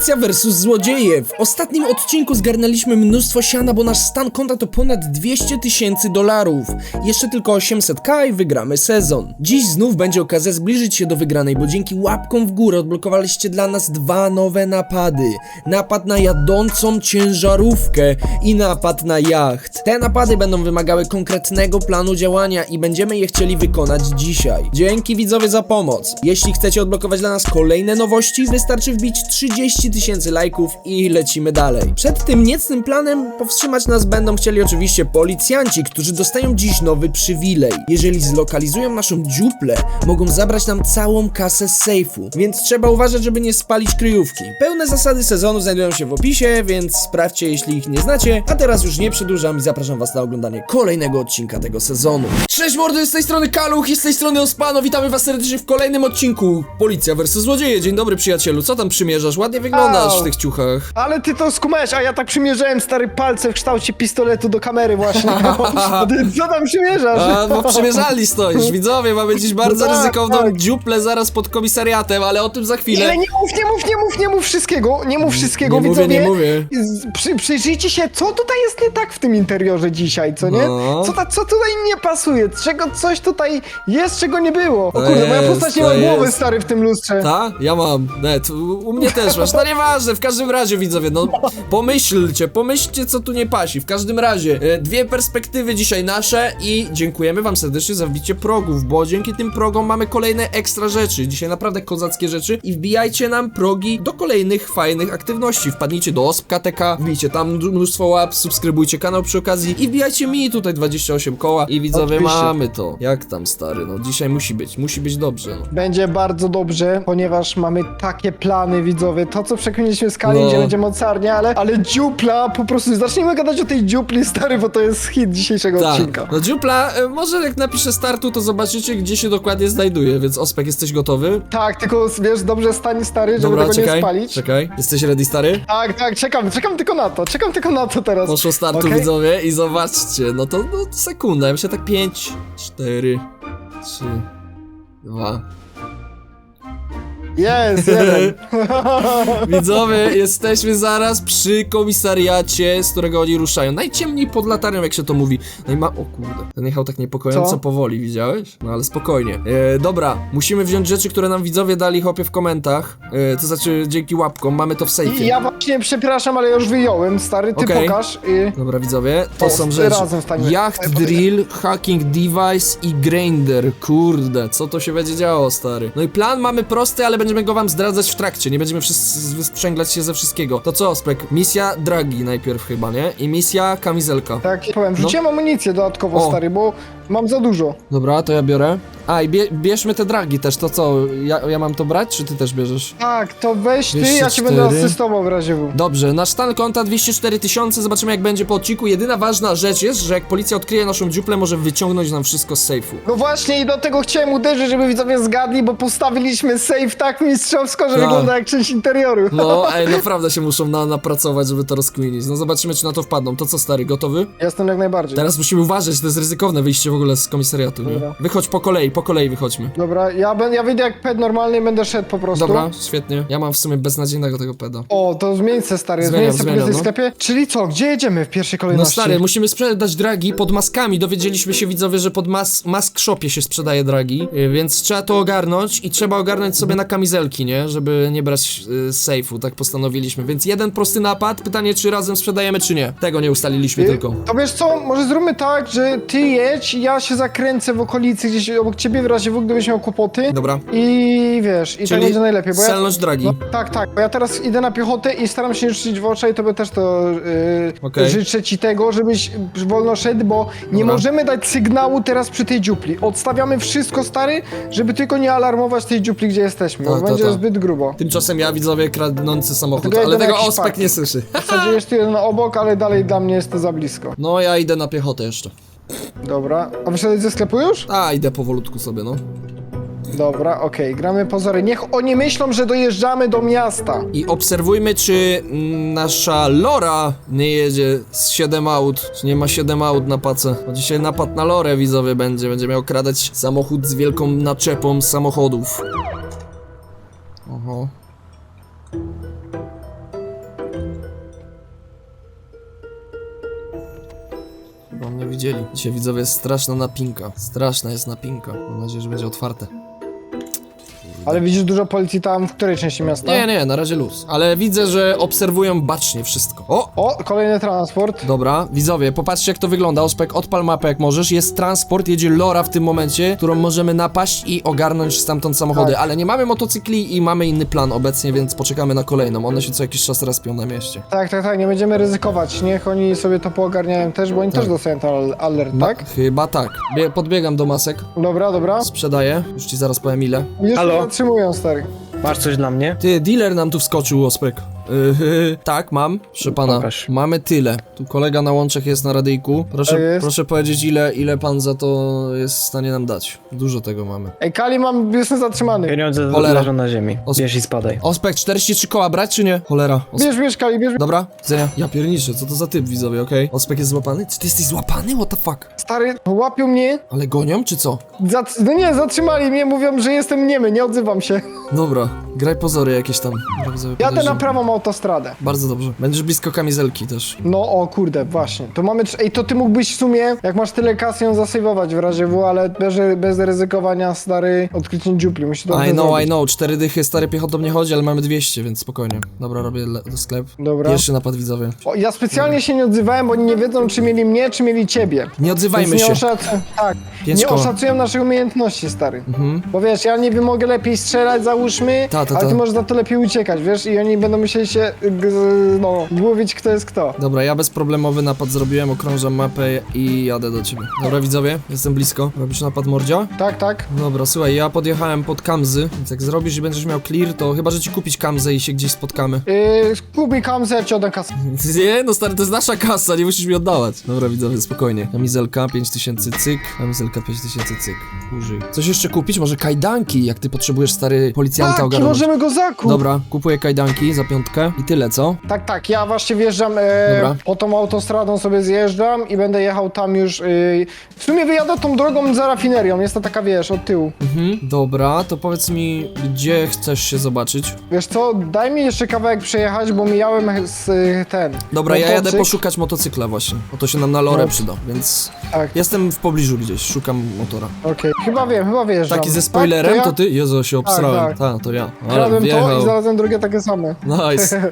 Policja versus złodzieje. W ostatnim odcinku zgarnęliśmy mnóstwo siana, bo nasz stan konta to ponad 200 tysięcy dolarów. Jeszcze tylko 800k i wygramy sezon. Dziś znów będzie okazja zbliżyć się do wygranej, bo dzięki łapkom w górę odblokowaliście dla nas dwa nowe napady. Napad na jadącą ciężarówkę i napad na jacht. Te napady będą wymagały konkretnego planu działania i będziemy je chcieli wykonać dzisiaj. Dzięki widzowie za pomoc. Jeśli chcecie odblokować dla nas kolejne nowości, wystarczy wbić 30 tysięcy lajków i lecimy dalej. Przed tym niecnym planem powstrzymać nas będą chcieli oczywiście policjanci, którzy dostają dziś nowy przywilej. Jeżeli zlokalizują naszą dziuplę, mogą zabrać nam całą kasę z sejfu, więc trzeba uważać, żeby nie spalić kryjówki. Pełne zasady sezonu znajdują się w opisie, więc sprawdźcie, jeśli ich nie znacie. A teraz już nie przedłużam i zapraszam was na oglądanie kolejnego odcinka tego sezonu. Cześć mordy, z tej strony Kaluch i z tej strony Ospano. Witamy was serdecznie w kolejnym odcinku Policja vs. Złodzieje. Dzień dobry przyjacielu, co tam przymierzasz? Ładnie wyglądasz w tych ciuchach. Ale ty to skumałeś, a ja tak przymierzałem stary palce w kształcie pistoletu do kamery właśnie. Ty co tam przymierzasz? A, bo przymierzali stoisz. Widzowie, mamy dziś bardzo No tak, ryzykowną tak. dziuplę zaraz pod komisariatem, ale o tym za chwilę. Ale nie mów, nie mów, nie mów, nie mów wszystkiego, nie mów wszystkiego, Nie mówię, widzowie. nie mówię. Z- Przy, przyjrzyjcie się, co tutaj jest nie tak w tym interiorze dzisiaj, co nie? No. Co, ta, co tutaj nie pasuje? Czego coś tutaj jest, czego nie było? O To kurde, moja jest, postać nie to ma głowy, jest. stary, w tym lustrze. Ta? Ja mam. Net. U, u mnie też masz. No nieważne, w każdym razie widzowie, no pomyślcie, pomyślcie co tu nie pasi. W każdym razie, e, dwie perspektywy dzisiaj nasze i dziękujemy wam serdecznie za wbicie progów, bo dzięki tym progom mamy kolejne ekstra rzeczy. Dzisiaj naprawdę kozackie rzeczy i wbijajcie nam progi do kolejnych fajnych aktywności. Wpadnijcie do OSP.KTK, wbijcie tam mnóstwo łap, subskrybujcie kanał przy okazji i wbijajcie mi tutaj 28 koła i widzowie Oczywiście. mamy to. Jak tam stary, no dzisiaj musi być, musi być dobrze. No. Będzie bardzo dobrze, ponieważ mamy takie plany, widzowie. To, co przekminiliśmy z Kali, No. gdzie będzie mocarnia, ale, ale dziupla, po prostu zacznijmy gadać o tej dziupli, stary, bo to jest hit dzisiejszego Tak. odcinka. No dziupla, e, może jak napiszę startu, to zobaczycie, gdzie się dokładnie znajduje, więc Ospek, jesteś gotowy? Tak, tylko wiesz, dobrze stań, stary, żeby Dobra, tego czekaj, nie spalić. czekaj. Jesteś ready, stary? Tak, tak, czekam, czekam tylko na to, czekam tylko na to teraz. Poszło startu, Okej? widzowie, i zobaczcie, no to no, sekunda, ja myślę tak 5, 4, 3, 2. Jest, jeden. Widzowie, jesteśmy zaraz przy komisariacie, z którego oni ruszają. Najciemniej pod latarnią, jak się to mówi. No i ma... O kurde, ten jechał tak niepokojąco Co? powoli, widziałeś? No ale spokojnie. E, dobra, musimy wziąć rzeczy, które nam widzowie dali, chłopie, w komentarzach. E, to znaczy, dzięki łapkom, mamy to w sejfie. I ja właśnie przepraszam, ale ja już wyjąłem, stary, ty Okej. pokaż. I... Dobra, widzowie, to O, są rzeczy. razem wstańmy. Yacht Drill, Hacking Device i Grinder. Kurde, co to się będzie działo, stary? No i plan mamy prosty, ale będziemy go wam zdradzać w trakcie. Nie będziemy wszyscy wysprzęglać się ze wszystkiego. To co, Spek? Misja Dragi najpierw chyba, nie? I misja Kamizelka. Tak, powiem, wrzuciłem amunicję dodatkowo, No. O. stary, bo mam za dużo. Dobra, to ja biorę. A, i bie bierzmy te dragi też, to co? Ja, ja mam to brać, czy ty też bierzesz? Tak, to weź ty, ja ci 204. będę asystował w razie W. Dobrze, nasz stan konta 204 tysiące, zobaczymy jak będzie po odcinku. Jedyna ważna rzecz jest, że jak policja odkryje naszą dziuplę, może wyciągnąć nam wszystko z sejfu. No właśnie i do tego chciałem uderzyć, żeby widzowie zgadli, bo postawiliśmy safe tak mistrzowsko, że Tak. wygląda jak część interioru. No, ej, naprawdę się muszą na, napracować, żeby to rozkminić. No zobaczymy, czy na to wpadną. To co, stary, gotowy? Jestem jak najbardziej. Teraz musimy uważać, to jest ryzykowne wyjście w ogóle z komisariatu, nie? Dobra. Wychodź po kolei, po kolei wychodźmy. Dobra, ja, ben, ja wyjdę jak ped normalny i będę szedł po prostu. Dobra, świetnie. Ja mam w sumie beznadziejnego tego peda. O, to zmień se stary, Zmieniam, zmień se zmieniam, w no. sklepie. Czyli co, gdzie jedziemy w pierwszej No kolejności? stary, musimy sprzedać dragi pod maskami. Dowiedzieliśmy się widzowie, że pod mas mask shopie się sprzedaje dragi, y, więc trzeba to ogarnąć i trzeba ogarnąć sobie na kamizelki, nie? Żeby nie brać y, sejfu, tak postanowiliśmy. Więc jeden prosty napad, pytanie czy razem sprzedajemy czy nie. Tego nie ustaliliśmy Y, tylko. To wiesz co, może zróbmy tak, że ty jedź, ja się zakręcę w okolicy gdzieś obok ciebie w razie W, gdybyś miał kłopoty. Dobra. I wiesz, i tak Czyli będzie najlepiej, bo ja... celność dragi. No, tak, tak, bo ja teraz idę na piechotę i staram się nie rzucić w oczy i tobie też to yy, Okej. życzę ci tego, żebyś wolno szedł, bo nie Dobra. możemy dać sygnału teraz przy tej dziupli. Odstawiamy wszystko, stary, żeby tylko nie alarmować tej dziupli, gdzie jesteśmy, Tak, bo tak, będzie tak. zbyt grubo. Tymczasem ja widzowie kradnący samochód, ale tego jakiś ospek nie słyszy. W zasadzie jest tu jeden obok, ale dalej dla mnie jest to za blisko. No ja idę na piechotę jeszcze. Dobra, a wyszedłeś ze sklepu już? A, idę powolutku sobie, no. Dobra, okej, gramy pozory. Niech oni myślą, że dojeżdżamy do miasta. I obserwujmy, czy mm, nasza Lora nie jedzie z 7 aut, czy nie ma 7 aut na pace. Bo dzisiaj napad na Lorę widzowie będzie, będzie miał kradać samochód z wielką naczepą samochodów. Oho. Bo mnie widzieli. Dzisiaj widzowie jest straszna napinka. Straszna jest napinka. Mam nadzieję, że będzie otwarte. Ale widzisz dużo policji tam, w której części miasta? Nie, nie, na razie luz. Ale widzę, że obserwują bacznie wszystko. O! O, kolejny transport. Dobra, widzowie, popatrzcie jak to wygląda. Ospek, odpal mapę jak możesz. Jest transport, jedzie Lora w tym momencie, którą możemy napaść i ogarnąć stamtąd samochody. Tak. Ale nie mamy motocykli i mamy inny plan obecnie, więc poczekamy na kolejną. One się co jakiś czas respią na mieście. Tak, tak, tak, nie będziemy ryzykować. Niech oni sobie to poogarniają też, bo oni Tak. też dostają ten al- alert, Ma- tak? Chyba tak. Bie podbiegam do masek, Dobra, dobra. sprzedaję. Już ci zaraz powiem ile. Już Halo? Się zatrzymują, stary. Masz coś dla mnie? Ty, dealer nam tu wskoczył, Ospek. Yy, tak, mam. Proszę pana, Pokaż. mamy tyle. Tu kolega na łączach jest na radyjku. Proszę, Tak jest. proszę powiedzieć, ile, ile pan za to jest w stanie nam dać. Dużo tego mamy. Ej, Kali, mam, jestem zatrzymany. Pieniądze Cholera. leżą na ziemi. Os- Bierz i spadaj. Ospek, 43 koła brać czy nie? Cholera. Os Bierz, bierz, Kali, bierz. Dobra, widzenia. Ja pierniczę, co to za typ widzowie, okej? Ospek jest złapany? Czy ty jesteś złapany? What the fuck? Stary, łapią mnie. Ale gonią, czy co? Zatr- no nie, zatrzymali mnie, mówią, że jestem niemy, nie odzywam się. Dobra, graj pozory jakieś tam. Dobra, widzowie, Jadę podejrzewam. na prawą autostradę. Bardzo dobrze. Będziesz blisko kamizelki też. No o kurde, właśnie. To mamy. trz- Ej, to ty mógłbyś w sumie, jak masz tyle kasy, ją zasejwować w razie W, ale bez, bez ryzykowania stary odkryciem dziupli. Musi to I know, zrobić. I know. Cztery dychy, stary piechot do mnie chodzi, ale mamy 200, więc spokojnie. Dobra, robię le- do sklep. Dobra. Pierwszy napad widzowie. O, ja specjalnie się nie odzywałem, bo oni nie wiedzą, czy mieli mnie, czy mieli ciebie. Nie odzywajmy Więc się. nie oszacują, tak, Pięć nie koła. oszacują naszych umiejętności, stary. Mhm. Bo wiesz, ja wiem, mogę lepiej strzelać, załóżmy, Ta, ta, ale ta. ty możesz za to lepiej uciekać, wiesz, i oni będą się, g- no, mówić, kto jest kto. Dobra, ja bezproblemowy napad zrobiłem, okrążam mapę i jadę do ciebie. Dobra, widzowie, jestem blisko. Robisz napad mordzia? Tak, tak. Dobra, słuchaj, ja podjechałem pod Kamzy, więc jak zrobisz i będziesz miał clear, to chyba, że ci kupić Kamzę i się gdzieś spotkamy. Yy, Kubi Kamze, ja ci oddam kasę. Nie, no stary, to jest nasza kasa, nie musisz mi oddawać. Dobra, widzowie, spokojnie. Kamizelka 5000 cyk, kamizelka 5000 cyk. Użyj. Coś jeszcze kupić? Może kajdanki, jak ty potrzebujesz, stary, policjanta Tak, i ogarnąć. możemy go zakuć. Dobra, kupuję kajdanki za piątkę i tyle, co? Tak, tak, ja właśnie wjeżdżam e, po tą autostradą sobie zjeżdżam i będę jechał tam już. y, w sumie wyjadę tą drogą za rafinerią, jest to taka wiesz, od tyłu. Mhm, dobra, to powiedz mi, gdzie chcesz się zobaczyć? Wiesz co, daj mi jeszcze kawałek przejechać, bo mijałem z y, ten. Dobra, ja jadę motocykl. poszukać motocykla właśnie, bo to się nam na lorę No. przyda, więc Tak, jestem w pobliżu gdzieś, szukam motora. okej. Chyba wiem, chyba wyjeżdżam. Taki ze Tak, spoilerem, ja to ty? Jezu, się obsrałem. tak. Tak, to ja. Ale Kradłem to i wjechał. znalazłem drugie takie same.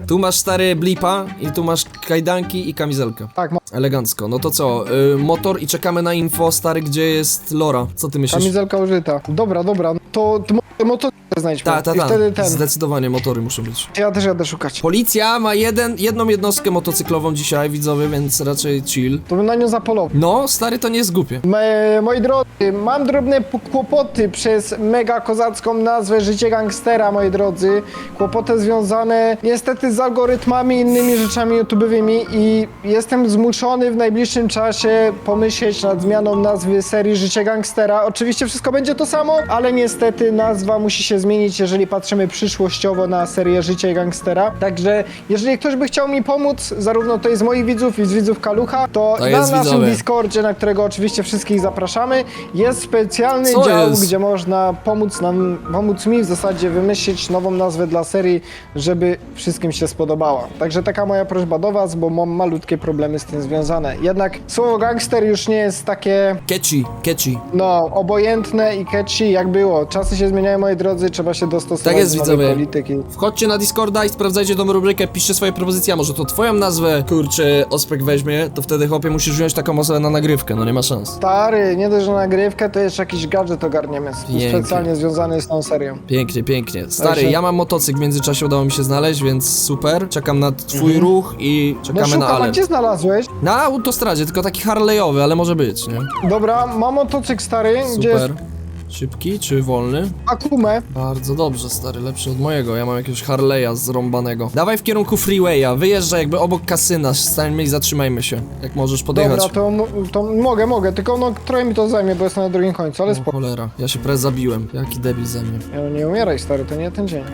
Tu masz stary blipa i tu masz kajdanki i kamizelkę. Tak, Elegancko. No to co? Y, motor i czekamy na info, stary, gdzie jest Lora. Co ty myślisz? kamizelka użyta. Dobra, dobra, to, to mo- motocykl znajdźmy. Ta, ta, I ta. wtedy ten. Zdecydowanie motory muszą być. Ja też jadę szukać. Policja ma jeden, jedną jednostkę motocyklową dzisiaj, widzowie, więc raczej chill. To bym na nią zapolował. No, stary, to nie jest głupie. Me, moi drodzy, mam drobne p- kłopoty przez mega kozacką nazwę Życie Gangstera, moi drodzy. Kłopoty związane niestety z algorytmami i innymi rzeczami YouTube'owymi i jestem zmuszony w najbliższym czasie pomyśleć nad zmianą nazwy serii Życie Gangstera. Oczywiście wszystko będzie to samo, ale niestety nazwa musi się zmienić, jeżeli patrzymy przyszłościowo na serię Życie Gangstera. Także jeżeli ktoś by chciał mi pomóc, zarówno to jest z moich widzów i z widzów Kalucha, to To na jest naszym widzowie. Discordzie, na którego oczywiście wszystkich zapraszamy, jest specjalny Co dział, jest? gdzie można pomóc nam, pomóc mi w zasadzie wymyślić nową nazwę dla serii, żeby wszystkim się spodobała. Także taka moja prośba do was, bo mam malutkie problemy z tym związane. Jednak słowo gangster już nie jest takie, Catchy, catchy. no, obojętne i catchy jak było. Czasy się zmieniają, moi drodzy, trzeba się dostosować Tak jest, do nowej widzowie. polityki. Wchodźcie na Discorda i sprawdzajcie tą rubrykę, piszcie swoje propozycje, a może to twoją nazwę, kurczę, Ospek weźmie, to wtedy chłopie musisz wziąć taką osobę na nagrywkę, no nie ma szans. Stary, nie dość, że nagrywkę, to jeszcze jakiś gadżet ogarniemy, Pięknie. specjalnie związany z tą serią. Pięknie, pięknie. Stary, Także- ja mam motocykl, w międzyczasie udało mi się znaleźć, więc super. Czekam na twój Mhm. ruch i No czekamy na szukam, a alert. gdzie znalazłeś? Na autostradzie, tylko taki Harley'owy, ale może być, nie? Dobra, mam motocykl stary, gdzie jest Super. Szybki czy wolny? Akumę. Bardzo dobrze, stary, lepszy od mojego. Ja mam jakiegoś Harley'a zrąbanego. Dawaj w kierunku freewaya, wyjeżdżaj jakby obok kasyna, stańmy i zatrzymajmy się. Jak możesz podjechać. Dobra, to, m- to mogę, mogę, tylko no trochę mi to zajmie, bo jestem na drugim końcu, ale O spoko. cholera, ja się prawie zabiłem. Jaki debil ze mnie. Nie, nie umieraj stary, to nie ten dzień.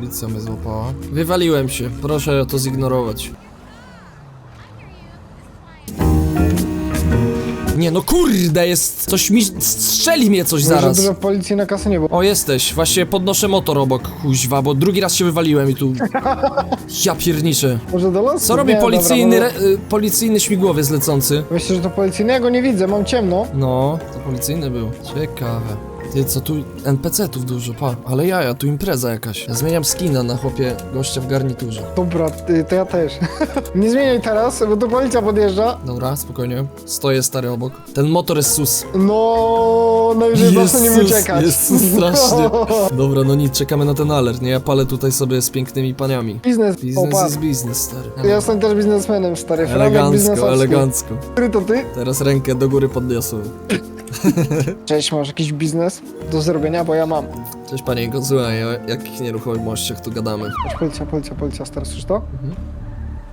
Policja. Mnie złapała. Wywaliłem się, proszę to zignorować. Nie no kurde, jest coś mi... strzeli mnie coś Może zaraz. dużo policji na kasynie było. O, jesteś. Właśnie podnoszę motor obok, kuźwa, bo drugi raz się wywaliłem i tu... Ja pierniczę. Może do lasu? Co robi Nie, policyjny, Dobra, re, y, policyjny śmigłowiec lecący? myślę, że to policyjny. Ja go nie widzę, mam ciemno. No, to policyjny był. Ciekawe. Ty, co tu NPC-tów dużo, pa. Ale jaja, tu impreza jakaś. Ja zmieniam skina na chłopie gościa w garniturze. Dobra, ty, to ja też. nie zmieniaj teraz, bo to policja podjeżdża. Dobra, spokojnie. Stoję stary obok. Ten motor jest sus. No, najwyżej zacznę nim uciekać. Jezus, strasznie. Dobra, no nic, czekamy na ten alert, nie? Ja palę tutaj sobie z pięknymi paniami. Biznes, Biznes opa. jest biznes, stary. Ja jestem też biznesmenem, stary. Franek Elegancko, biznesowski. elegancko. Który to ty? Teraz rękę do góry podniosłem. Cześć, masz jakiś biznes do zrobienia? Bo ja mam. Cześć panie, słuchaj, o jakich nieruchomościach tu gadamy? Patrz, policja, policja, policja, stary, słyszysz to? Mhm.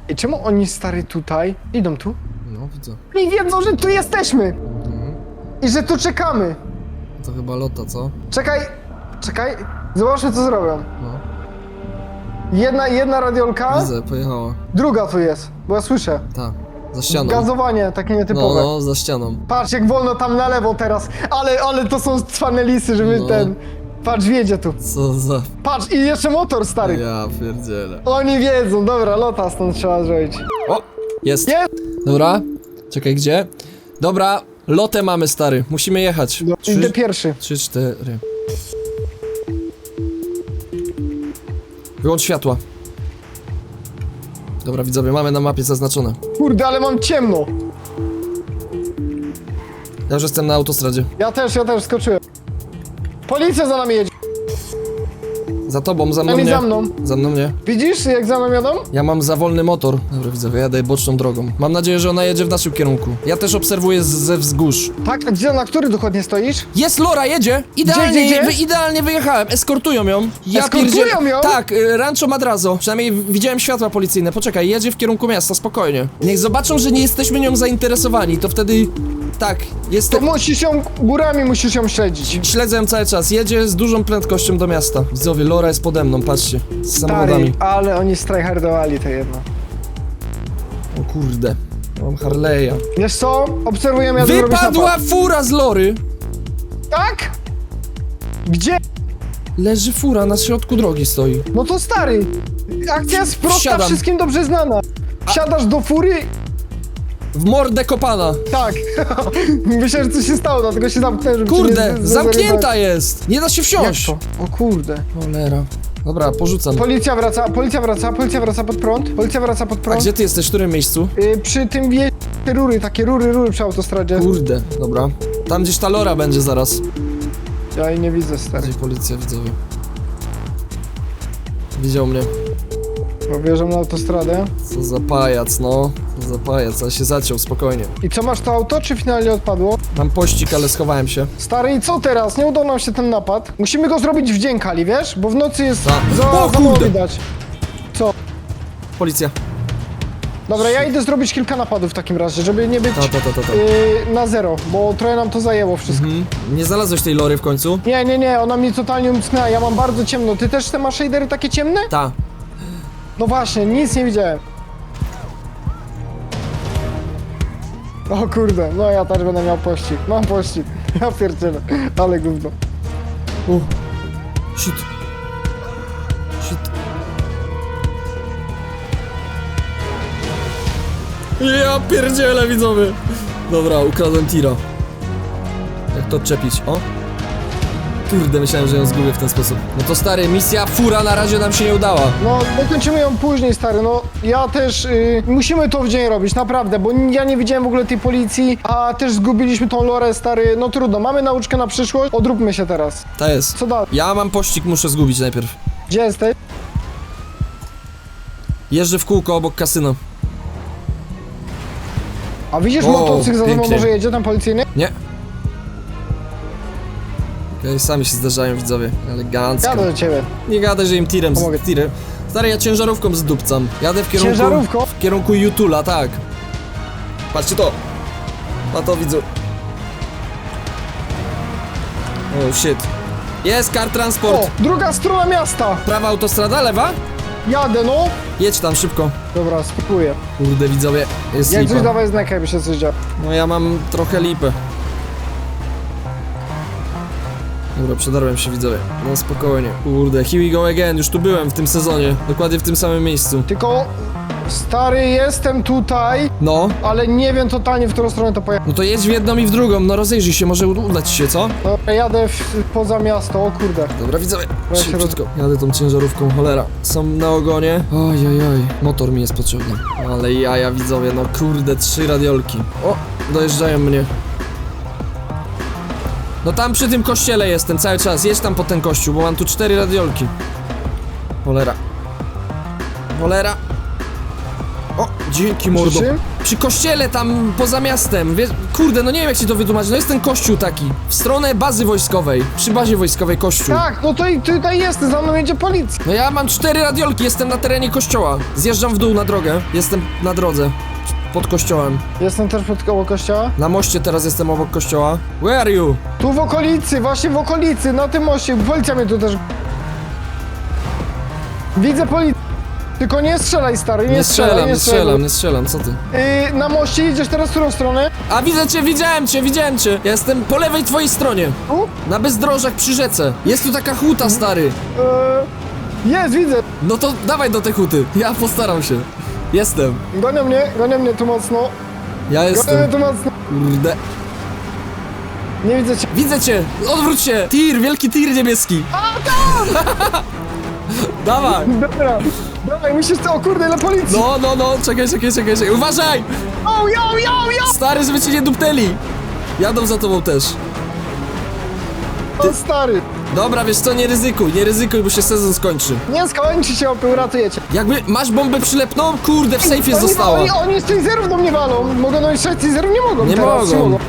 I czemu oni, stary, tutaj idą tu? No, widzę. I wiedzą, że tu jesteśmy! Mhm. I że tu czekamy! To chyba lota, co? Czekaj, czekaj, zobaczmy co zrobią. No. Jedna, jedna radiolka, Widzę, pojechała. druga tu jest, bo ja słyszę. Ta, za ścianą. Gazowanie takie No, nietypowe. no, za ścianą. Patrz, jak wolno tam na lewo teraz, ale, ale to są cwane lisy, żeby No. ten... Patrz, wiedzie tu. Co za... Patrz, i jeszcze motor, stary. Ja pierdzielę. Oni wiedzą, dobra, lota stąd trzeba zrobić. O! Jest. Jest! Dobra. Czekaj, gdzie? Dobra, lotę mamy, stary. Musimy jechać. No, Trzy, idę pierwszy. trzy, cztery. Wyłącz światła. Dobra, widzowie, mamy na mapie zaznaczone. Kurde, ale mam ciemno. Ja już jestem na autostradzie. Ja też, ja też skoczyłem. Policja za nami jedzie. Za tobą, za mną Nami nie. za mną. Za mną nie. Widzisz, jak za mną jadą? Ja mam za wolny motor. Dobra, widzowie, jadę boczną drogą. Mam nadzieję, że ona jedzie w naszym kierunku. Ja też obserwuję z, ze wzgórz. Tak, a gdzie, na który dokładnie stoisz? Jest Lora, jedzie! Idealnie, Gdzie, gdzie, gdzie? Wy, idealnie wyjechałem, eskortują ją. Eskortują ją? Tak, y, Rancho Madrazo. Przynajmniej widziałem światła policyjne. Poczekaj, jedzie w kierunku miasta, spokojnie. Niech zobaczą, że nie jesteśmy nią zainteresowani, to wtedy... Tak, To jestem... musisz ją, górami musisz ją śledzić. Śledzę ją cały czas, jedzie z dużą prędkością do miasta. Widzowie, Lora jest pode mną, patrzcie. Z samochodami. Stary, ale oni strajhardowali to jedno. O kurde. Mam Harley'a. Wiesz co? Obserwujemy jak robisz Wypadła napad. fura z Lory! Tak? Gdzie? Leży fura, na środku drogi stoi. No to stary. Akcja jest prosta, Wsiadam. wszystkim dobrze znana. Wsiadasz do fury, W mordę kopana. tak. Myślę, że coś się stało, dlatego się zamknąłem, żeby cię Kurde, nie z- z- zamknięta jest! Nie da się Jak wsiąść! to? O kurde. Cholera. Dobra, porzucam. Policja wraca, policja wraca, policja wraca pod prąd, policja wraca pod A prąd. gdzie ty jesteś? W którym miejscu? Y, przy tym wie... te rury, takie rury, rury przy autostradzie. Kurde, dobra. Tam gdzieś ta Lora będzie zaraz. Ja jej nie widzę, stary. Policja, widzowie. Widział mnie. Bo wjeżdżam na autostradę. Co za pajac, no. Za pajac, ale się zaciął, spokojnie. I co, masz to auto, czy finalnie odpadło? Mam pościg, ale schowałem się. Stary, i co teraz? Nie udał nam się ten napad. Musimy go zrobić w dzień, Kali, wiesz? Bo w nocy jest Ta. za, O, za mało kurde. widać. Co? Policja. Dobra, ja idę zrobić kilka napadów w takim razie, żeby nie być Ta, ta, ta, ta, ta. yy, na zero, bo trochę nam to zajęło wszystko. Mhm. Nie znalazłeś tej Lory w końcu? Nie, nie, nie, ona mi totalnie umknęła, ja mam bardzo ciemno. Ty też te masz shadery takie ciemne? Ta. No właśnie, nic nie widziałem. O kurde, no ja też będę miał pościg. Mam pościg. Ja pierdzielę, ale gówno. U. Shit. Shit. Ja pierdzielę, widzowie. Dobra, ukradłem tira. Jak to odczepić? O. Kurde, myślałem, że ją zgubię w ten sposób. No to stary, misja fura na razie nam się nie udała. No, dokończymy ją później, stary, no ja też, y, musimy to w dzień robić, naprawdę, bo ja nie widziałem w ogóle tej policji, a też zgubiliśmy tą lorę, stary, no trudno, mamy nauczkę na przyszłość, odróbmy się teraz. Ta jest. Co dalej? Ja mam pościg, muszę zgubić najpierw. Gdzie jesteś? Jeżdżę w kółko obok kasyno. A widzisz O, motocykl za pięknie. może jedzie, ten policyjny? Nie. Okej, sami się zdarzają widzowie. Elegancko. Jadę do ciebie. Nie gadaj, że im tirem z Pomogę. tirem. Stary, ja ciężarówką zdupcam. Jadę w kierunku... Ciężarówką? W kierunku Jutula, tak. Patrzcie to. Na to widzę. Oh shit. Jest car transport. O, druga strona miasta! Prawa autostrada, lewa? Jadę, no! Jedź tam szybko. Dobra, spróbuję. Kurde, widzowie, jest Jak coś lipa. dawaj znak, jakby się coś działo. No ja mam trochę lipę. Dobra, przedarłem się widzowie. No spokojnie. Kurde, here we go again. Już tu byłem w tym sezonie. Dokładnie w tym samym miejscu. Tylko, stary, jestem tutaj, No. ale nie wiem totalnie, w którą stronę to pojechać. No to jedź w jedną i w drugą. No rozejrzyj się, może uda ci się, co? Dobra, jadę w, poza miasto, o kurde. Dobra, widzowie. Ja się Szybciutko. Jadę tą ciężarówką, cholera. Są na ogonie. Oj, oj, oj. Motor mi jest potrzebny. Ale jaja, widzowie, no kurde, trzy radiolki. O, dojeżdżają mnie. No tam przy tym kościele jestem cały czas. Jedź tam po ten kościół, bo mam tu cztery radiolki. Cholera. Cholera. O, dzięki mordo. Przy czym? Przy kościele tam poza miastem. Wie, kurde, no nie wiem jak ci to wytłumaczyć. No jest ten kościół taki. W stronę bazy wojskowej. Przy bazie wojskowej kościół. Tak, no to i tutaj jest, za mną jedzie policja. No ja mam cztery radiolki, jestem na terenie kościoła. Zjeżdżam w dół na drogę. Jestem na drodze. Pod kościołem. Jestem też pod koło kościoła. Na moście teraz jestem obok kościoła. Where are you? Tu w okolicy, właśnie w okolicy, na tym moście. Policja mnie tu też... Widzę policję. Tylko nie strzelaj, stary, nie, Nie strzelaj, strzelam, nie nie strzelam, nie strzelam, co ty? Yy, na moście idziesz teraz w którą stronę? A widzę cię, widziałem cię, widziałem cię. Ja jestem po lewej twojej stronie. Tu? Na bezdrożach przy rzece. Jest tu taka huta, stary. Yy, jest, widzę. No to dawaj do tej huty. Ja postaram się. Jestem. Gonią mnie, gonią mnie tu mocno. Ja Gonią mnie jestem. tu mocno. Kurde. Nie widzę cię. Widzę cię! Odwróć się! Tir, wielki tir niebieski! Dawaj! Dobra, dawaj, musisz to, o kurde, ile policji. No, no, no, czekaj, czekaj, czekaj, czekaj. Uważaj! O, yo, yo, yo! Stary, żeby cię nie dupnęli! Jadą za tobą też. O, stary. Dobra, wiesz co, nie ryzykuj, nie ryzykuj, bo się sezon skończy. Nie skończy się, opy, uratujecie. Jakby masz bombę przylepną? Kurde, w sejfie Oni- została. Oni, oni z taserów do mnie walą. Mogą i strzelać taserów? Nie mogą Nie teraz. mogą.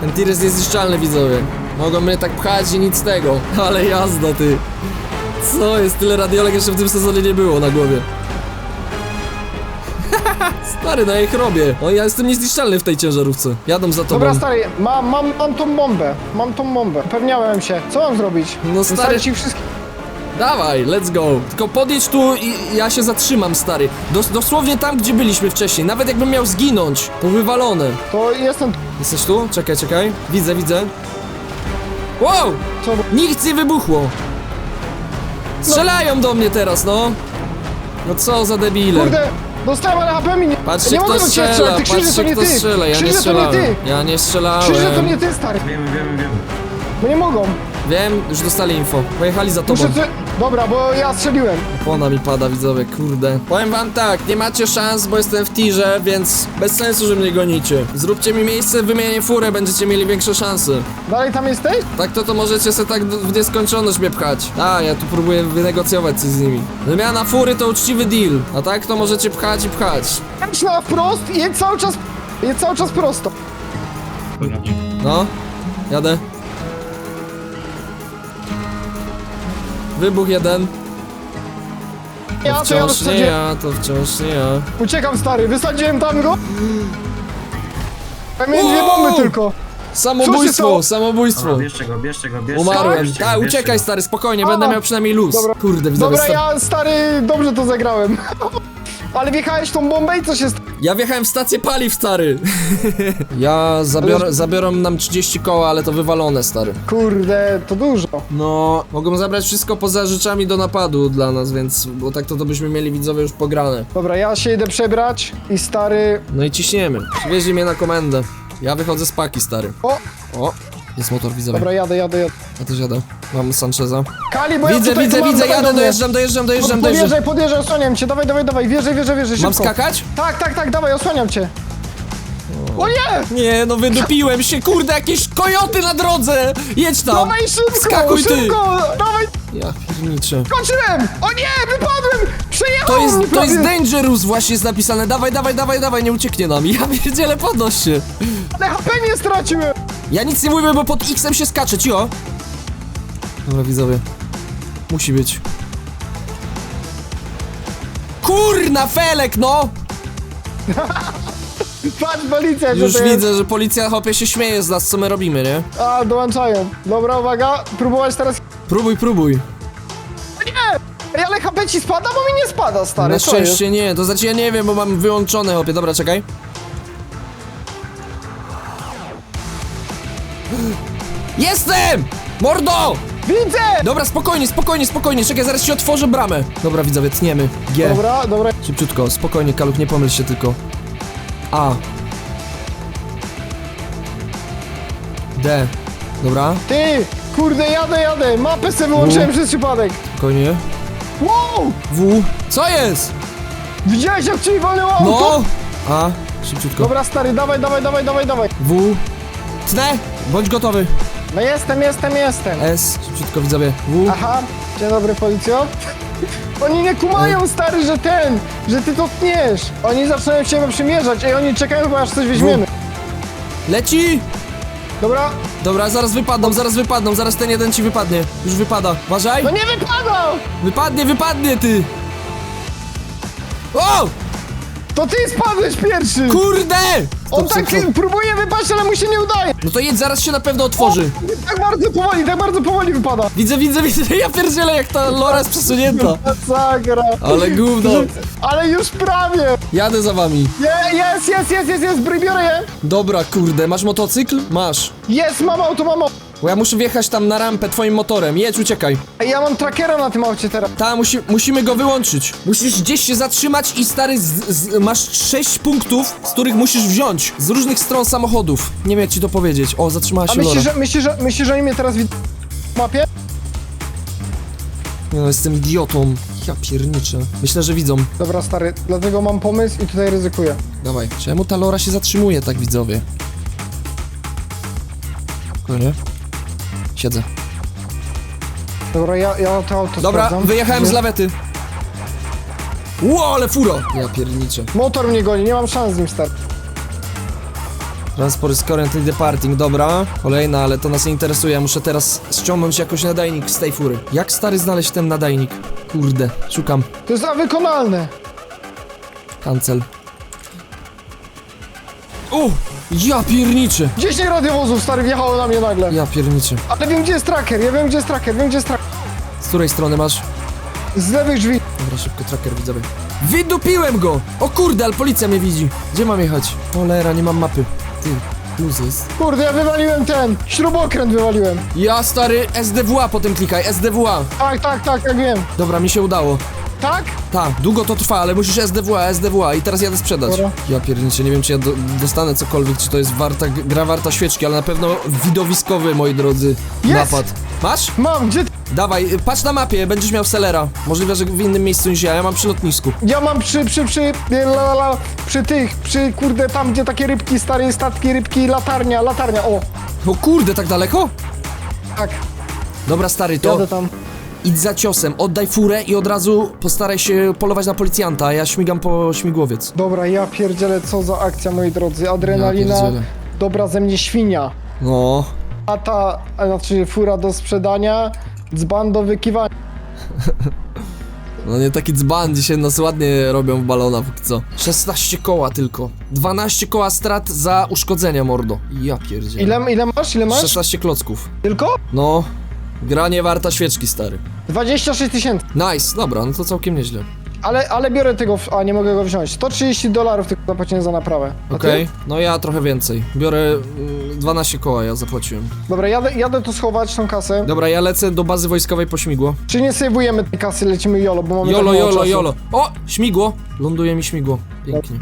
Ten tir jest niezniszczalny, widzowie. Mogą mnie tak pchać i nic z tego. Ale jazda, ty. Co jest? Tyle radiolek jeszcze w tym sezonie nie było na głowie. Stary, no ja ich robię. O, ja jestem niezniszczalny w tej ciężarówce. Jadą za tobą. Dobra, stary, mam, mam, mam tą bombę. Mam tą bombę. Upewniałem się. Co mam zrobić? No, stary- ich wszystkich. Dawaj, let's go. Tylko podjedź tu i ja się zatrzymam, stary. Dos dosłownie tam, gdzie byliśmy wcześniej. Nawet jakbym miał zginąć, to wywalone. To jestem... Jesteś tu? Czekaj, czekaj. Widzę, widzę. Wow! Co? Nic nie wybuchło! Strzelają do mnie teraz, no! No co za debile. Kurde, dostałem, ale HP mi nie... Patrzcie nie kto mogę do ciebie strzela, ty krzyże to patrzcie nie kto ty. strzela, ja nie Krzyże to nie strzelałem. ty. Ja nie strzelałem. Krzyże to nie ty, stary. Wiemy, wiemy, wiemy. Bo nie mogą. Wiem, już dostali info. Pojechali za tobą. Muszę... Dobra, bo ja strzeliłem. Opona mi pada, widzowie, kurde. Powiem wam tak, nie macie szans, bo jestem w tirze, więc bez sensu, że mnie gonicie. Zróbcie mi miejsce, wymienię furę, będziecie mieli większe szanse. Dalej tam jesteś? Tak to to możecie sobie tak w nieskończoność mnie pchać. A, ja tu próbuję wynegocjować coś z nimi. Wymiana fury to uczciwy deal. A tak to możecie pchać i pchać. Jedź na wprost i jedź cały czas... Jedź cały czas prosto. No, jadę. Wybuch jeden. Ja To to ja wciąż nie rozsadziłem. ja, to wciąż nie ja. Uciekam, stary. Wysadziłem tam go. Ja miałem dwie Wow! bomby tylko. Samobójstwo, stało? samobójstwo. Dobra, bierzcie go, bierzcie go, bierzcie Umarłem. go. bierzcie Tak, go, bierzcie uciekaj go. stary, spokojnie, A, będę miał przynajmniej luz. dobra. Kurde, widzowie, Dobra, sta- ja, stary, dobrze to zagrałem. Ale wjechałeś tą bombę i co się stało? Ja wjechałem w stację paliw, stary. ja zabiorę, zabiorą nam 30 koła, ale to wywalone, stary. Kurde, to dużo. No, mogą zabrać wszystko poza rzeczami do napadu dla nas, więc, bo tak to, to byśmy mieli widzowie już pograne. Dobra, ja się idę przebrać i stary... No i ciśniemy. Przywieźli mnie na komendę. Ja wychodzę z paki, stary. O, O, jest motor widzowy. dobra, jadę, jadę, jadę. Ja też jadę. Mam Sancheza. Kali, bo ja Widzę, tutaj widzę, tu mam, widzę, dawaj do jadę, mnie. dojeżdżam, dojeżdżam, dojeżdżam, dojeżdżam. Podjeżdżaj, podjeżdżaj, osłaniam cię, dawaj, dawaj, dawaj, wjeżdżaj, wjeżdżaj, Mam szybko. skakać? Tak, tak, tak, dawaj, osłaniam cię. O nie! Nie, no wydupiłem się, kurde, jakieś kojoty na drodze! Jedź tam! Dawaj szybko, Skakuj ty! szybko, dawaj, Ja pierniczę. skoczyłem! O nie, wypadłem! Przejechał To jest, mnie to jest. Dangerous właśnie jest napisane. Dawaj, dawaj, dawaj, dawaj, nie ucieknie nam. Ja pierdzielę, podnoś się. Ale HP nie straciłem! Ja nic nie mówię, bo pod X-em się skacze, cicho. Dobra, widzowie. Musi być. Kurna, Felek, no! Patrz, policja, co Już to widzę, że policja hopie się śmieje z nas, co my robimy, nie? A, dołączają. Dobra, uwaga, próbować teraz... Próbuj, próbuj. O nie! Ej, ale HP ci spada, bo mi nie spada, stary, Na co jest? szczęście nie, to znaczy ja nie wiem, bo mam wyłączone, hopie. Dobra, czekaj. Jestem! Mordo! Widzę! Dobra, spokojnie, spokojnie, spokojnie, czekaj, zaraz ci otworzę bramę. Dobra, widzowie, tniemy. G. Dobra, dobra. Szybciutko, spokojnie, Kaluch, nie pomyl się tylko. A. D. Dobra, Ty, kurde, jadę, jadę. Mapę sobie wyłączyłem przez przypadek. spokojnie. Wow! W. Co jest? Widziałeś jak ci walnęło auto? No! A. Szybciutko. Dobra, stary, dawaj, dawaj, dawaj, dawaj, dawaj. W. Tnę! Bądź gotowy. No jestem, jestem, jestem. S. Szybciutko, widzowie. W. Aha, dzień dobry, policjo. Oni nie kumają, stary, że ten, że ty to tniesz. Oni zaczynają się przymierzać. Ej, oni czekają, chyba aż coś weźmiemy. Leci! Dobra, Dobra, zaraz wypadną, zaraz wypadną, zaraz ten jeden ci wypadnie. Już wypada. Uważaj! no nie wypada! Wypadnie, wypadnie ty! O! To ty spadłeś pierwszy! Kurde! On Stop, tak stop, stop. próbuje wypaść, ale mu się nie udaje. No to jedź, zaraz się na pewno otworzy. Tak bardzo powoli, tak bardzo powoli wypada. Widzę, widzę, widzę, ja pierdzielę jak ta lora jest przesunięta. Zagra. Ale gówno. Ale już prawie. Jadę za wami. Je, jest, jest, jest, jest, jest, biorę je. Dobra, kurde, masz motocykl? Masz. Jest, mam auto, mam auto. Bo ja muszę wjechać tam na rampę twoim motorem. Jedź, uciekaj. Ej, ja mam trackera na tym aucie teraz. Ta, musi, musimy go wyłączyć. Musisz gdzieś się zatrzymać i stary, z, z, masz sześć punktów, z których musisz wziąć. Z różnych stron samochodów. Nie wiem jak ci to powiedzieć. O, zatrzymała A się Lora. myślisz, że, myślisz, że, myślisz, że oni mnie teraz widzą w mapie? No, jestem idiotą. Ja pierniczę. Myślę, że widzą. Dobra, stary, dlatego mam pomysł i tutaj ryzykuję. Dawaj. Czemu ta Lora się zatrzymuje tak, widzowie? Spokojnie. Siedzę. Dobra, ja, ja to auto Dobra, sprawdzam. wyjechałem z Gdzie? lawety. Ło, ale furo! Ja pierniczę. Motor mnie goni, nie mam szans z nim, stary. Transport is currently departing, dobra. Kolejna, ale to nas nie interesuje. Muszę teraz ściągnąć jakoś nadajnik z tej fury. Jak stary znaleźć ten nadajnik? Kurde, szukam. To jest wykonalne. Cancel. O! Ja pierniczę! 10 radiowozów, stary, wjechało na mnie nagle. Ja pierniczę. Ale wiem, gdzie jest tracker, ja wiem, gdzie jest tracker, wiem, gdzie jest tracker. Z której strony masz? Z lewych drzwi. Dobra, szybko tracker widzowie. Wydupiłem go! O kurde, ale policja mnie widzi. Gdzie mam jechać? Cholera, nie mam mapy. Ty, luzes. Kurde, ja wywaliłem ten, śrubokręt wywaliłem. Ja stary, SDWA potem klikaj, SDWA. Tak, tak, tak, tak wiem. Dobra, mi się udało. Tak? Tak, długo to trwa, ale musisz SDWA, SDWA i teraz jadę sprzedać. Dobra. Ja pierniczę, nie wiem czy ja do, dostanę cokolwiek, czy to jest warta, gra warta świeczki, ale na pewno widowiskowy, moi drodzy, Jest! napad. Masz? Mam, gdzie ty? Dawaj, y, patrz na mapie, będziesz miał selera. Możliwe, że w innym miejscu niż ja, ja mam przy lotnisku. Ja mam przy, przy, przy, la, la, la, przy tych, przy, kurde, tam, gdzie takie rybki, stare statki, rybki, latarnia, latarnia, o. O kurde, tak daleko? Tak, Dobra stary, to jadę tam. Idź za ciosem, oddaj furę i od razu postaraj się polować na policjanta, a ja śmigam po śmigłowiec. Dobra, ja pierdzielę, co za akcja, moi drodzy. Adrenalina, pierdzielę. dobra ze mnie świnia. No, A ta, a znaczy fura do sprzedania, dzban do wykiwania. No nie taki dzban, dzisiaj nas ładnie robią w balona póki co. 16 koła tylko. 12 koła strat za uszkodzenia, mordo. Ja pierdzielę. Ile, ile masz, ile masz? 16 klocków. Tylko? No, gra nie warta świeczki, stary. 26 tysięcy. Nice, dobra, no to całkiem nieźle. Ale, ale biorę tego, w- a nie mogę go wziąć. 130 dolarów tylko zapłaciłem za naprawę. A ty? Okej, no ja trochę więcej. Biorę y, 12 koła, ja zapłaciłem. Dobra, jadę, jadę tu schować tą kasę. Dobra, ja lecę do bazy wojskowej po śmigło. Czy nie sejwujemy tej kasy, lecimy jolo, bo mamy Jolo, tak mało jolo, czasu. jolo. O, śmigło. Ląduje mi śmigło. Pięknie.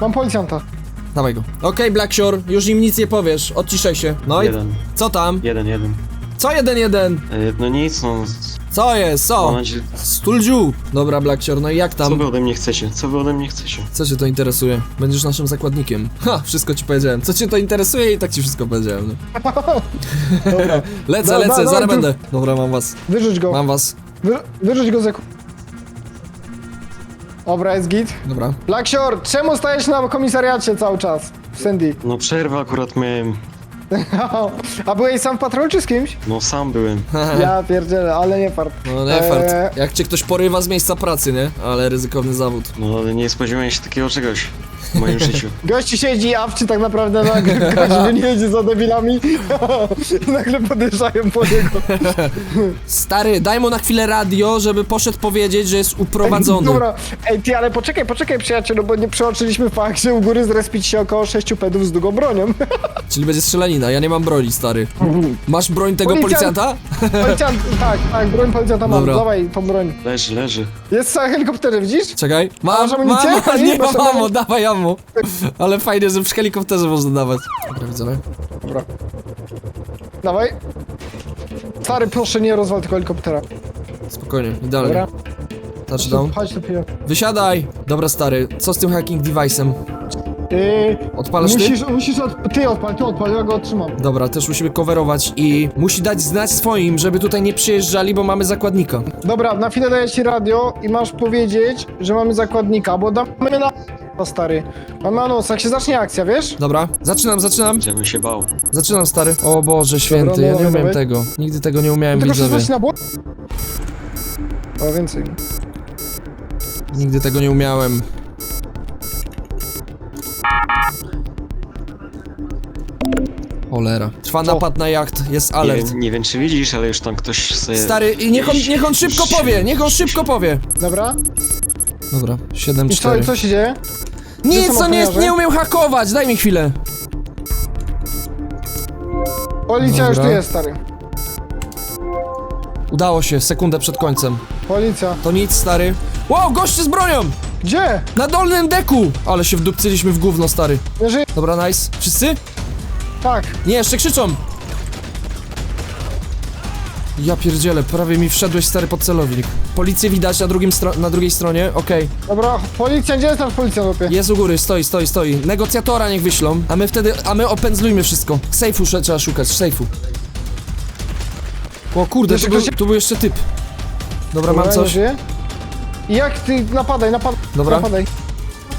Mam policjanta. Dawaj go. Okej, Blackshore, już im nic nie powiesz. Odciszaj się. No i Jeden. co tam? Jeden, jeden. Co jeden jeden? E, no nic, no. Co jest? Mam Co? nadzieję, Stuldziu! Dobra, Blackshore, no i jak co tam? wy ode mnie chcecie? Co wy ode mnie chcecie? Co cię to interesuje? Będziesz naszym zakładnikiem. Ha, wszystko ci powiedziałem. Co cię to interesuje i tak ci wszystko powiedziałem. No. Dobra, Lecę, Da- da- lecę, da- zaraz tu- będę. Dobra, mam was. wyrzuć go. Mam was. Wy, wyrzuć go z eku... Dobra, jest git. Dobra. Blackshore, czemu stajesz na komisariacie cały czas? W Sandy. No przerwę akurat miałem. A byłeś sam w patrolu czy z kimś? No sam byłem. Ja pierdzielę, ale nie fart. No nie fart. Eee, Jak cię ktoś porywa z miejsca pracy, nie? Ale ryzykowny zawód. No ale nie spodziewałem się takiego czegoś. W moim życiu. Gości siedzi awczy tak naprawdę na nagrywkach, żeby nie jedzie za debilami. Nagle podjeżdżają po niego. Stary, daj mu na chwilę radio, żeby poszedł powiedzieć, że jest uprowadzony. Dobra, ej ty, ale poczekaj, poczekaj przyjacielu, bo nie przeoczyliśmy fakt, że u góry zrespić się około 6 pedów z długą bronią. Czyli będzie strzelanina, ja nie mam broni, stary. Masz broń tego Policjant. policjanta? Policjant, tak, tak, broń policjanta mam, Dobra. dawaj tą broń. Leży, leży. Jest na helikopterze, widzisz? Czekaj. Mam, masz mam, amunicję? mam, Nie, nie masz mam ammo, amunicję? dawaj ammo. Ale fajnie, że przy helikopterze można dawać. Dobra, widzę. Dobra. Dawaj. Stary, proszę nie rozwal tego helikoptera. Spokojnie, idealnie. Dobra. Touchdown. Chodź. Wysiadaj! Dobra, stary, co z tym hacking device'em? Yy, Odpalasz ty? musisz, musisz od... Ty odpal, ty odpal, ja go otrzymam. Dobra, też musimy coverować i musi dać znać swoim, żeby tutaj nie przyjeżdżali, bo mamy zakładnika. Dobra, na chwilę daję ci radio i masz powiedzieć, że mamy zakładnika, bo damy na... O stary, mamy anons, jak się zacznie akcja, wiesz? Dobra, zaczynam, zaczynam. Ja bym się bał. Zaczynam, stary. O Boże święty, Dobra, ja nie umiem tego. Nigdy tego nie umiałem, Tylko widzowie. 16 na błąd? O, więcej. Nigdy tego nie umiałem. Cholera. Trwa Co? napad na jacht, jest Nie, alert. nie wiem czy widzisz, ale już tam ktoś sobie... Stary, i niech on, niech on szybko powie, niech on szybko powie. Dobra. Dobra, I 7-4. co, co się dzieje? Nic, co nie, jest, nie umiem hakować, daj mi chwilę. Policja już tu Dobra. jest, stary. Udało się, sekundę przed końcem. Policja. To nic, stary. Wow, goście z bronią! Gdzie? Na dolnym deku! Ale się wdupcyliśmy w gówno, stary. Nie żyje? Dobra, nice. Wszyscy? Tak. Nie, jeszcze krzyczą! Ja pierdzielę, prawie mi wszedłeś stary pod celownik. Policję widać na, drugim stro- na drugiej stronie, okej. Dobra, policja, gdzie jest nasz policjant, opie? Jest u góry, stoi, stoi, stoi. Negocjatora niech wyślą, a my wtedy, a my opędzlujmy wszystko. Sejfu sze- trzeba szukać, sejfu. O kurde, Jeszcze tu był, ktoś- tu był jeszcze typ. Dobra, mam Dobra, coś. żyje? Jak ty, napadaj, napadaj. Dobra. Napadaj.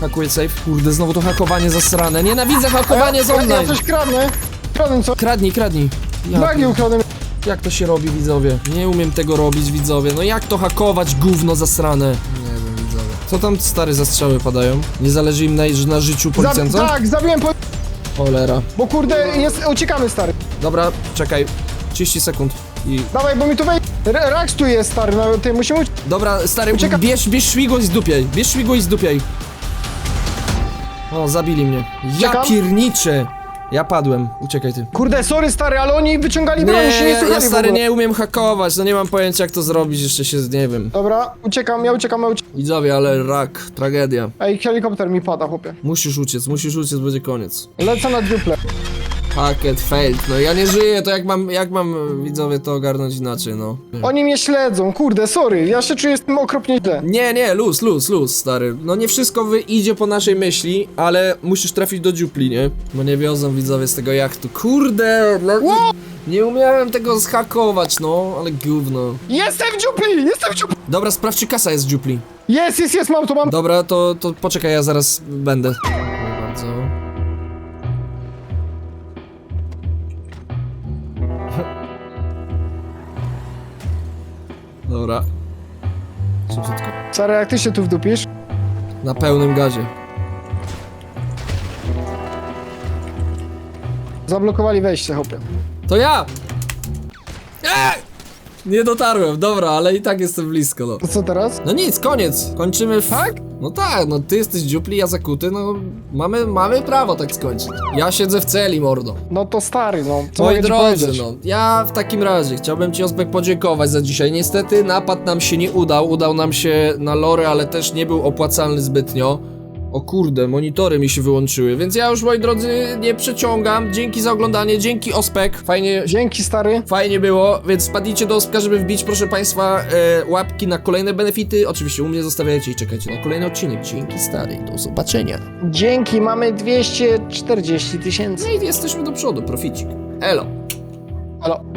Hakuję safe. Kurde, znowu to hakowanie zasrane. Nienawidzę hakowanie z ja, ja online. coś kradnę. Kradnę co? Kradnij, kradnij. Ja, Dragi ukradłem. Jak to się robi, widzowie? Nie umiem tego robić, widzowie. No jak to hakować, gówno zasrane? Nie wiem, widzowie. Co tam stare zastrzały padają? Nie zależy im na, na życiu policjanta? tak, zabiłem po... Cholera. Bo kurde, jest, uciekamy, stary. Dobra, czekaj. 30 sekund. I... Dawaj, bo mi tu wej... Re- Rax tu jest, stary, no ty musimy... Dobra, stary, Ucieka- bierz, bierz śmigło i zdupiaj. Bierz śmigło i zdupiaj. O, zabili mnie. Ja pierniczę. Ja padłem. Uciekaj ty. Kurde, sorry, stary, ale oni wyciągali broń, się nie słuchali ja w stary ogóle. nie umiem hakować, no nie mam pojęcia jak to zrobić, jeszcze się, nie wiem. Dobra, uciekam, ja uciekam, ja uciekam. Widzowie, ale rak, tragedia. Ej, helikopter mi pada, chłopie. Musisz uciec, musisz uciec, będzie koniec. Lecę na dziuple. Packet failed, no ja nie żyję, to jak mam, jak mam e, widzowie to ogarnąć inaczej, no. Oni mnie śledzą, kurde, sorry, ja się czuję z tym okropnie źle. Nie, nie, luz, luz, luz, stary. No nie wszystko wyjdzie po naszej myśli, ale musisz trafić do dziupli, nie? Bo nie wiozą widzowie z tego jachtu. Kurde, no, nie umiałem tego zhakować, no, ale gówno. Jestem w dziupli, jestem w dziupli. Dobra, sprawdź czy kasa jest w dziupli. Jest, jest, jest, mam to, mam. Dobra, to, to poczekaj, ja zaraz będę. Dobra. Szybciutko. Stary, jak ty się tu wdupisz? Na pełnym gazie. Zablokowali wejście, chłopie. To ja! Eee! Nie dotarłem, dobra, ale i tak jestem blisko, no. To co teraz? No nic, koniec. Kończymy w... No tak, no ty jesteś dziupli, ja zakuty, no mamy, mamy prawo tak skończyć. Ja siedzę w celi, mordo. No to stary, no. Co Moi mogę ci drodzy, powiedzieć? no ja w takim razie chciałbym Ci Ospek podziękować za dzisiaj. Niestety napad nam się nie udał, udał nam się na lory, ale też nie był opłacalny zbytnio. O kurde, monitory mi się wyłączyły, więc ja już moi drodzy nie przeciągam. Dzięki za oglądanie, dzięki Ospek. Fajnie, Dzięki, stary. Fajnie było, więc wpadnijcie do Ospka, żeby wbić, proszę Państwa, e, łapki na kolejne benefity. Oczywiście u mnie zostawiajcie i czekajcie na kolejny odcinek. Dzięki stary, do zobaczenia. Dzięki, mamy 240 tysięcy. No i jesteśmy do przodu, proficik. Elo. Halo.